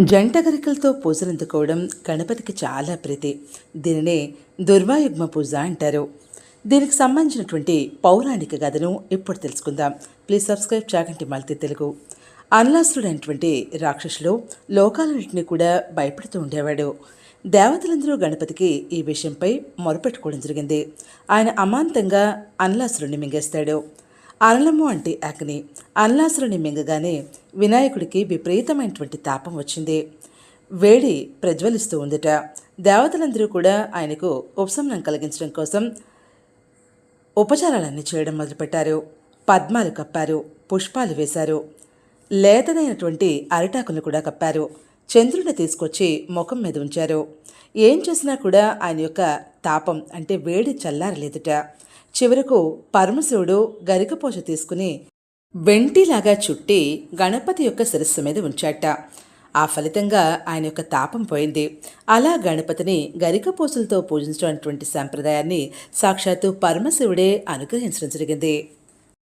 జంట గరికలతో పూజలందుకోవడం గణపతికి చాలా ప్రీతి. దీనినే దుర్వాయుగ్మ పూజ అంటారు. దీనికి సంబంధించినటువంటి పౌరాణిక కథను ఇప్పుడు తెలుసుకుందాం. ప్లీజ్ సబ్స్క్రైబ్ చాగంటి మల్తి తెలుగు. అన్లాసుడు రాక్షసులు లోకాలన్నింటినీ కూడా భయపెడుతూ ఉండేవాడు. దేవతలందరూ గణపతికి ఈ విషయంపై మొరపెట్టుకోవడం జరిగింది. ఆయన అమాంతంగా అన్లాసురుణ్ణి మింగేస్తాడు. అనలము అంటే అగ్ని. అనలాసురుని మింగగానే వినాయకుడికి విపరీతమైనటువంటి తాపం వచ్చింది. వేడి ప్రజ్వలిస్తూ ఉందిట. దేవతలందరూ కూడా ఆయనకు ఉపశమనం కలిగించడం కోసం ఉపచారాలన్నీ చేయడం మొదలుపెట్టారు. పద్మాలు కప్పారు పుష్పాలు వేశారు. లేతదైనటువంటి అరిటాకులను కూడా కప్పారు. చంద్రుడిని తీసుకొచ్చి ముఖం మీద ఉంచారు. ఏం చేసినా కూడా ఆయన యొక్క తాపం అంటే వేడి చల్లారలేదుట. చివరకు పరమశివుడు గరికపోచ తీసుకుని వెంటిలాగా చుట్టి గణపతి యొక్క శిరస్సు మీద ఉంచాట. ఆ ఫలితంగా ఆయన యొక్క తాపం పోయింది. అలా గణపతిని గరికపోసలతో పూజించినటువంటి సాంప్రదాయాన్ని సాక్షాత్తు పరమశివుడే అనుగ్రహించడం జరిగింది.